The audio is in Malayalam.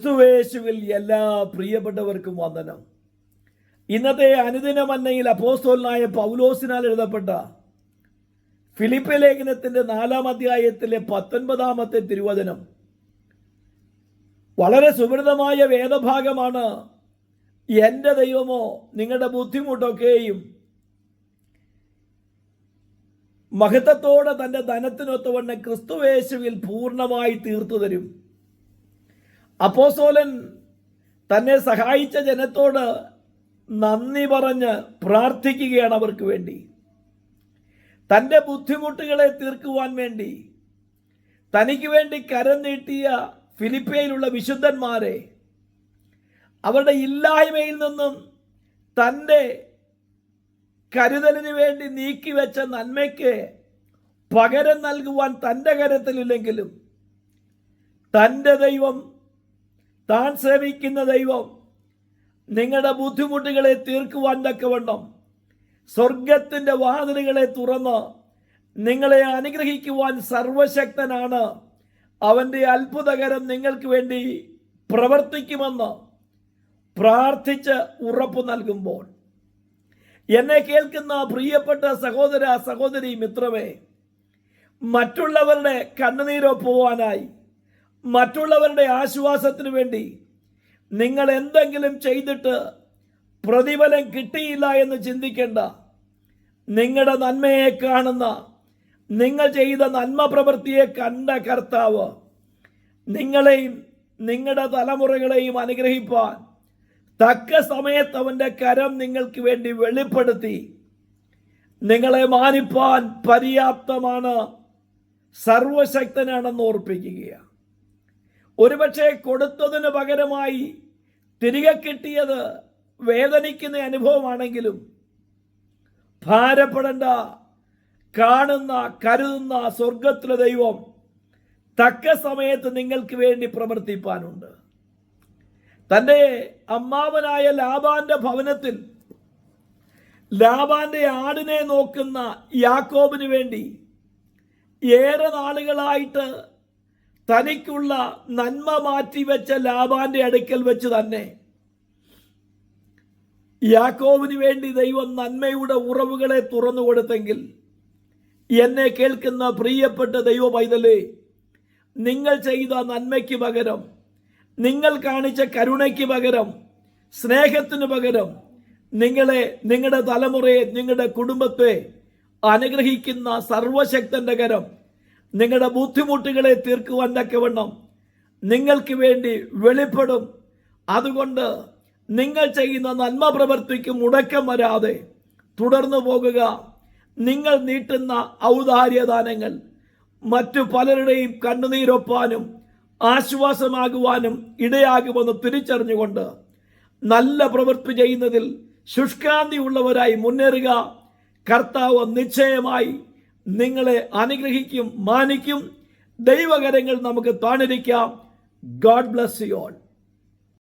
ക്രിസ്തുവേശുവിൽ എല്ലാ പ്രിയപ്പെട്ടവർക്കും വന്ദനം. ഇന്നത്തെ അനുദിന മന്നയിൽ അപ്പോസ്തോലനായ പൗലോസിനാൽ എഴുതപ്പെട്ട ഫിലിപ്പ ലേഖനത്തിന്റെ നാലാം അധ്യായത്തിലെ പത്തൊൻപതാമത്തെ തിരുവചനം. വളരെ സുഹൃതമായ വേദഭാഗമാണ് എന്റെ ദൈവമോ നിങ്ങളുടെ ബുദ്ധിമുട്ടൊക്കെയും മഹത്വത്തോടെ തന്റെ ധനത്തിനൊത്തവണ്ണം ക്രിസ്തുവേശുവിൽ പൂർണമായി തീർത്തു തരും. അപ്പോസോലൻ തന്നെ സഹായിച്ച ജനത്തോട് നന്ദി പറഞ്ഞ് പ്രാർത്ഥിക്കുകയാണ് അവർക്ക് വേണ്ടി. തന്റെ ബുദ്ധിമുട്ടുകളെ തീർക്കുവാൻ വേണ്ടി. തനിക്ക് വേണ്ടി കരം നീട്ടിയ ഫിലിപ്പയിലുള്ള വിശുദ്ധന്മാരെ അവരുടെ ഇല്ലായ്മയിൽ നിന്നും തന്റെ കരുതലിന് വേണ്ടി നീക്കി വെച്ച നന്മയ്ക്ക് പകരം നൽകുവാൻ തന്റെ കരത്തിലില്ലെങ്കിലും തന്റെ ദൈവം താൻ സേവിക്കുന്ന ദൈവം നിങ്ങളുടെ ബുദ്ധിമുട്ടുകളെ തീർക്കുവാൻ തക്കവണ്ണം സ്വർഗത്തിന്റെ വാതിലുകളെ തുറന്ന് നിങ്ങളെ അനുഗ്രഹിക്കുവാൻ സർവശക്തനാണ്. അവന്റെ അത്ഭുതകരം നിങ്ങൾക്ക് വേണ്ടി പ്രവർത്തിക്കുമെന്ന് പ്രാർത്ഥിച്ച് ഉറപ്പ് നൽകുമ്പോൾ. എന്നെ കേൾക്കുന്ന പ്രിയപ്പെട്ട സഹോദര സഹോദരി മിത്രമേ മറ്റുള്ളവരുടെ കണ്ണുനീരൊപ്പുവാനായി മറ്റുള്ളവരുടെ ആശ്വാസത്തിന് വേണ്ടി നിങ്ങൾ എന്തെങ്കിലും ചെയ്തിട്ട് പ്രതിഫലം കിട്ടിയില്ല എന്ന് ചിന്തിക്കേണ്ട. നിങ്ങളുടെ നന്മയെ കാണുന്ന നിങ്ങൾ ചെയ്ത നന്മ പ്രവൃത്തിയെ കണ്ട കർത്താവ് നിങ്ങളെയും നിങ്ങളുടെ തലമുറകളെയും അനുഗ്രഹിപ്പാൻ തക്ക സമയത്ത് അവന്റെ കരം നിങ്ങൾക്ക് വേണ്ടി വെളിപ്പെടുത്തി. നിങ്ങളെ മാനിപ്പാൻ പര്യാപ്തമാണ് സർവശക്തനാണെന്ന് ഓർപ്പിക്കുകയാണ്. ഒരുപക്ഷെ കൊടുത്തതിന് പകരമായി തിരികെ കിട്ടിയത് വേദനിക്കുന്ന അനുഭവമാണെങ്കിലും ഭാരപ്പെടേണ്ട കാണുന്ന കരുതുന്ന സ്വർഗത്തിലെ ദൈവം തക്ക സമയത്ത് നിങ്ങൾക്ക് വേണ്ടി പ്രവർത്തിപ്പാനുണ്ട്. തന്റെ അമ്മാവനായ ലാബാന്റെ ഭവനത്തിൽ ലാബാന്റെ ആടിനെ നോക്കുന്ന യാക്കോബിന് വേണ്ടി ഏറെ നാളുകളായിട്ട് തനിക്കുള്ള നന്മ മാറ്റിവെച്ച ലാബാന്റെ അടുക്കൽ വെച്ച് തന്നെ യാക്കോവിന് വേണ്ടി ദൈവം നന്മയുടെ ഉറവുകളെ തുറന്നു കൊടുത്തെങ്കിൽ എന്നെ കേൾക്കുന്ന പ്രിയപ്പെട്ട ദൈവ പൈതലേ നിങ്ങൾ ചെയ്ത നന്മയ്ക്ക് പകരം നിങ്ങൾ കാണിച്ച കരുണയ്ക്ക് പകരം സ്നേഹത്തിന് പകരം നിങ്ങളെ നിങ്ങളുടെ തലമുറയെ നിങ്ങളുടെ കുടുംബത്തെ അനുഗ്രഹിക്കുന്ന സർവശക്തന്റെ കരം നിങ്ങളുടെ ബുദ്ധിമുട്ടുകളെ തീർക്കുവാൻ തക്കവണ്ണം നിങ്ങൾക്ക് വേണ്ടി വെളിപ്പെടും. അതുകൊണ്ട് നിങ്ങൾ ചെയ്യുന്ന നന്മ പ്രവർത്തിക്ക് മുടക്കം വരാതെ തുടർന്നു പോകുക. നിങ്ങൾ നീട്ടുന്ന ഔദാര്യദാനങ്ങൾ മറ്റു പലരുടെയും കണ്ണുനീരൊപ്പാനും ആശ്വാസമാകുവാനും ഇടയാകുമെന്ന് തിരിച്ചറിഞ്ഞുകൊണ്ട് നല്ല പ്രവൃത്തി ചെയ്യുന്നതിൽ ശുഷ്കാന്തി ഉള്ളവരായി മുന്നേറുക. കർത്താവ് നിശ്ചയമായി നിങ്ങളെ അനുഗ്രഹിക്കും മാനിക്കും. ദൈവകരങ്ങൾ നമുക്ക് താണിരിക്കാം. God bless you all